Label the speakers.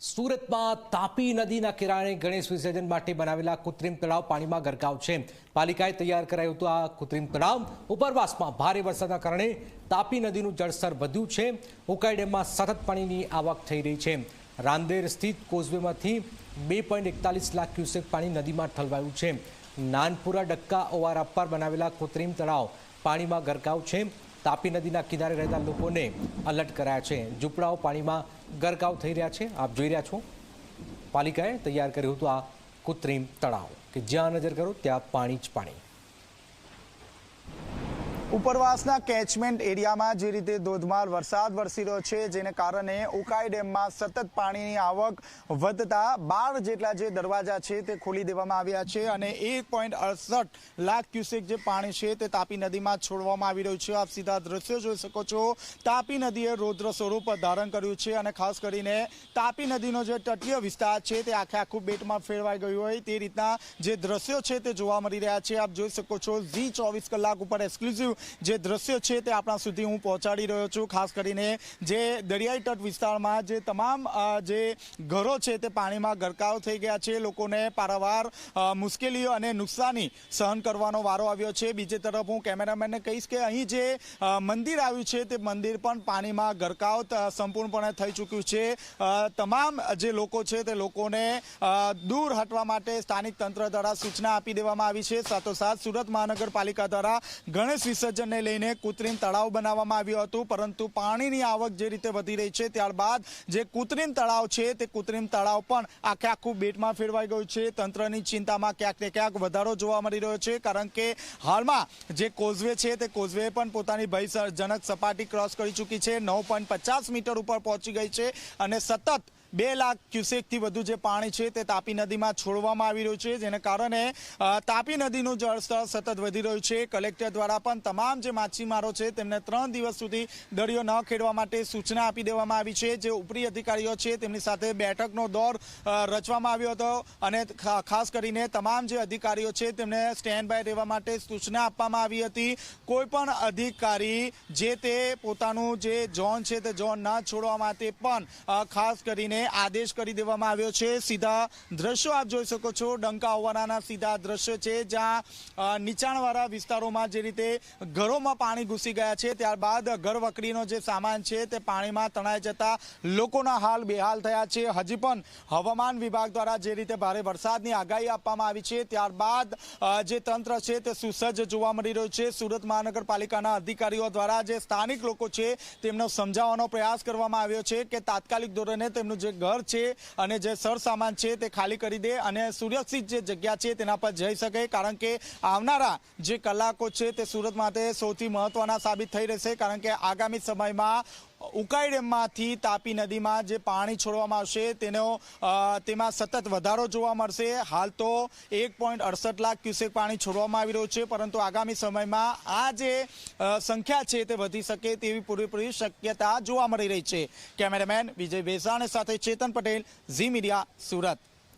Speaker 1: સુરતમાં તાપી નદીના કિનારે ગણેશ વિસર્જન માટે બનાવેલા કૃત્રિમ તળાવ પાણીમાં ગરકાવ છે. પાલિકાએ તૈયાર કરાયું હતું આ કૃત્રિમ તળાવ. ઉપરવાસમાં ભારે વરસાદના કારણે તાપી નદીનું જળસ્તર વધ્યું છે. ઉકાઈ ડેમમાં સતત પાણીની આવક થઈ રહી છે. રાંદેર સ્થિત કોઝવેમાંથી બે પોઈન્ટ એકતાલીસ લાખ ક્યુસેક પાણી નદીમાં ઠલવાયું છે. નાનપુરા ડક્કા ઓવારા પર બનાવેલા કૃત્રિમ તળાવ પાણીમાં ગરકાવ છે. તાપી નદીના કિનારે રહેતા લોકોને અલર્ટ કરાયા છે. ઝૂંપડાઓ પાણીમાં ગરકાવ થઈ રહ્યા છે. આપ જોઈ રહ્યા છો. પાલિકાએ તૈયાર કર્યું હતું આ કૃત્રિમ તળાવ. કે જ્યાં નજર કરો, ત્યાં પાણી જ પાણી.
Speaker 2: ઉપરવાસના કેચમેન્ટ એરિયામાં જે રીતે ધોધમાર વરસાદ વરસી રહ્યો છે, જેને કારણે ઉકાઈ ડેમમાં સતત પાણીની આવક વધતા બાર જેટલા જે દરવાજા છે તે ખોલી દેવામાં આવ્યા છે અને એક પોઈન્ટ અડસઠ લાખ ક્યુસેક જે પાણી છે તે તાપી નદીમાં છોડવામાં આવી રહ્યું છે. આપ સીધા દ્રશ્યો જોઈ શકો છો. તાપી નદીએ રૌદ્ર સ્વરૂપ ધારણ કર્યું છે અને ખાસ કરીને તાપી નદીનો જે તટીય વિસ્તાર છે તે આખે આખું બેટમાં ફેરવાઈ ગયું હોય તે રીતના જે દ્રશ્યો છે તે જોવા મળી રહ્યા છે. આપ જોઈ શકો છો ઝી ચોવીસ કલાક ઉપર એક્સક્લુઝિવ જે દ્રશ્યો છે તે આપણા સુધી હું પહોંચાડી રહ્યો છું, ખાસ કરીને જે દરિયાઈ તટ વિસ્તારમાં જે તમામ જે ઘરો છે તે પાણીમાં ગરકાવ થઈ ગયા છે. લોકોને પારાવાર મુશ્કેલીઓ અને નુકસાની સહન કરવાનો વારો આવ્યો છે. બીજી તરફ હું કેમેરામેનને કહીશ કે અહીં જે મંદિર આવ્યું છે તે મંદિર પણ પાણીમાં ગરકાવ સંપૂર્ણપણે થઈ ચૂક્યું છે. તમામ જે લોકો છે તે લોકોને દૂર હટવા માટે સ્થાનિક તંત્ર દ્વારા સૂચના આપી દેવામાં આવી છે. સાથોસાથ સુરત મહાનગરપાલિકા દ્વારા ગણેશ વિસર્જનને લઈને કૃત્રિમ તળાવ બનાવવામાં આવ્યું હતું, પરંતુ પાણીની આવક જે રીતે વધી રહી છે, ત્યારબાદ જે કૃત્રિમ તળાવ છે, તે કૃત્રિમ તળાવ પણ આખે આખું બેટમાં ફેરવાઈ ગયું છે. તંત્રની ચિંતામાં ક્યાંક ને ક્યાંક વધારો જોવા મળી રહ્યો છે, કારણ કે હાલમાં જે કોઝવે છે, તે કોઝવે પણ પોતાની ભયજનક સપાટી ક્રોસ કરી ચૂકી છે. નવ મીટર ઉપર પહોંચી ગઈ છે અને સતત બે લાખ ક્યુસેકથી વધુ જે પાણી છે તે તાપી નદીમાં છોડવામાં આવી રહ્યું છે, જેને કારણે તાપી નદીનું જળસ્તર સતત વધી રહ્યું છે. કલેક્ટર દ્વારા પણ તમામ જે માછીમારો છે તેમને ત્રણ દિવસ સુધી દરિયો ન ખેડવા માટે સૂચના આપી દેવામાં આવી છે. જે ઉપરી અધિકારીઓ છે તેમની સાથે બેઠકનો દોર રચવામાં આવ્યો હતો અને ખાસ કરીને તમામ જે અધિકારીઓ છે તેમને સ્ટેન્ડ બાય રહેવા માટે સૂચના આપવામાં આવી હતી. કોઈ પણ અધિકારી જે તે પોતાનું જે ઝોન છે તે ઝોન ન છોડવા માટે પણ ખાસ કરીને આદેશ કરી દેવામાં આવ્યો છે. સીધા દ્રશ્યો આપ જોઈ શકો છો. ડંકા હોવાના સીધા દ્રશ્યો છે, જ્યાં નીચાણવાળા વિસ્તારોમાં જે રીતે ઘરોમાં પાણી ઘૂસી ગયા છે, ત્યારબાદ ઘરવકડીનો જે સામાન છે તે પાણીમાં તણાઈ જતા લોકોના હાલ બેહાલ થયા છે. હજી પણ હવામાન વિભાગ દ્વારા જે રીતે ભારે વરસાદની આગાહી આપવામાં આવી છે, ત્યારબાદ જે તંત્ર છે તે સુસજ્જ જોવા મળી રહ્યું છે. સુરત મહાનગરપાલિકાના અધિકારીઓ દ્વારા જે સ્થાનિક લોકો છે, તેમનો સમજાવવાનો પ્રયાસ કરવામાં આવ્યો છે કે તાત્કાલિક ધોરણે તેમનું જે ઘર છે અને જે સરસામાન છે તે ખાલી કરી દે અને સુરક્ષિત જે જગ્યા છે તેના પર જઈ શકે, કારણ કે આવનારા જે કલાકો છે તે સુરત માટે સૌથી મહત્વના સાબિત થઈ રહેશે, કારણ કે આગામી સમયમાં ઉકાઈ ડેમમાંથી તાપી નદીમાં જે પાણી છોડવામાં આવશે, તેનો તેમાં સતત વધારો જોવા મળશે. હાલ તો એક પોઈન્ટ અડસઠ લાખ ક્યુસેક પાણી છોડવામાં આવી રહ્યું છે, પરંતુ આગામી સમયમાં આ જે સંખ્યા છે તે વધી શકે તેવી પૂરેપૂરી શક્યતા જોવા મળી રહી છે. કેમેરામેન વિજય વેસાણ સાથે ચેતન પટેલ, ઝી મીડિયા, સુરત.